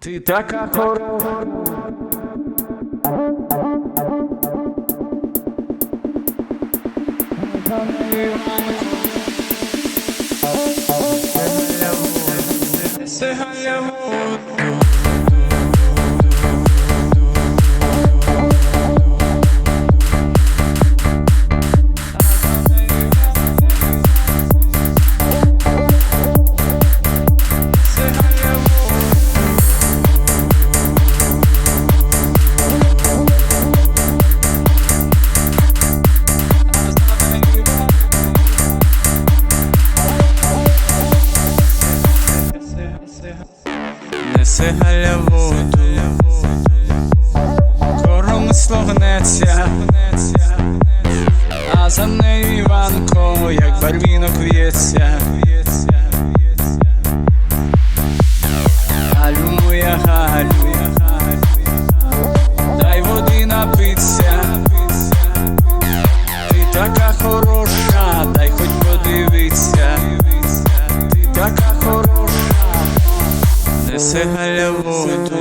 Ти така хороша. Це Голлівуд. Несе Галя воду, коромисло гнеться, а за нею Іванко, як барвінок в'ється. Несе Галя воду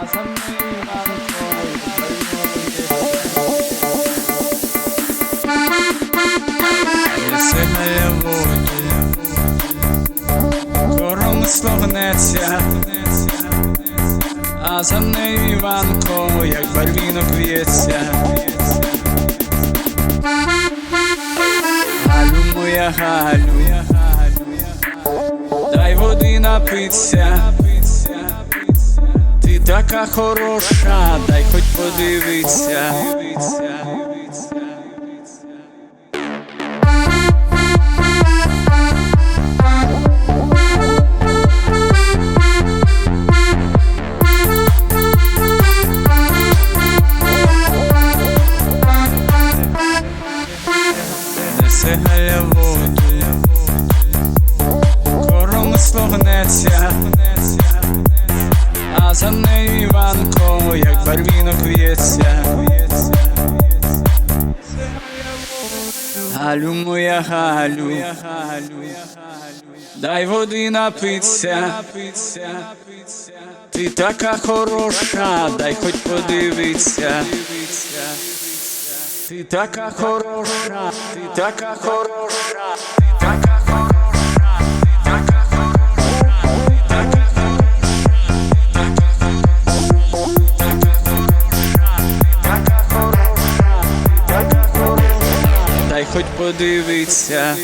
А за мною Несе Галя воду А за нею Іванко, як барвінок в'ється. Галю моя Галю, дай води напиться, така хороша, дай хоч подивиться. Барвінок в'ється. Галю моя Галю, дай води напиться, ти така хороша, дай хоч подивиться. Ти така хороша, ти така хороша, хай хоч подивиться.